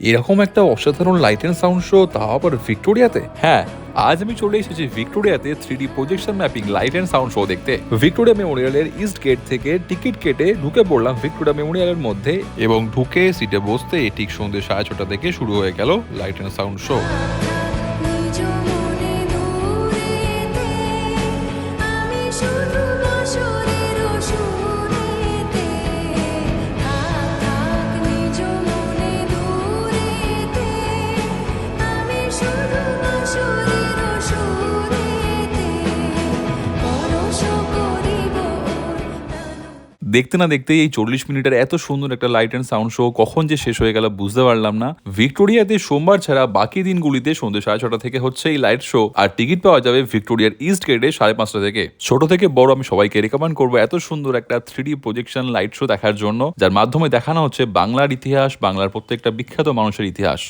এরকম একটা অসাধারণ লাইট অ্যান্ড সাউন্ড শো তাও আবার ভিক্টোরিয়াতে? হ্যাঁ আজ আমি চলে এসেছি ভিক্টোরিয়াতে three D projection mapping light and sound show দেখতে। ভিক্টোরিয়া মেমোরিয়ালের ইস্ট গেট থেকে টিকিট কেটে ঢুকে পড়লাম ভিক্টোরিয়া মেমোরিয়ালের মধ্যে এবং ঢুকে সিটে বসতে ঠিক সন্ধ্যে সাড়ে ছটা থেকে শুরু হয়ে গেল লাইট অ্যান্ড সাউন্ড শো নিজ মনে দূরেতে আমি শুধু দেখতে না দেখতেই এই চল্লিশ মিনিটের এত সুন্দর একটা লাইট অ্যান্ড সাউন্ড শো কখন যে শেষ হয়ে গেল বুঝতে পারলাম না। ভিক্টোরিয়াতে সোমবার ছাড়া বাকি দিনগুলিতে সন্ধ্যে সাড়ে ছটা থেকে হচ্ছে এই লাইট শো আর টিকিট পাওয়া যাবে ভিক্টোরিয়ার ইস্ট গেটে সাড়ে পাঁচটা থেকে। ছোট থেকে বড় আমি সবাইকে রেকমেন্ড করব এত সুন্দর একটা থ্রি প্রজেকশন লাইট শো দেখার জন্য। যার মাধ্যমে দেখানো হচ্ছে বাংলার ইতিহাস, বাংলার প্রত্যেকটা বিখ্যাত মানুষের ইতিহাস।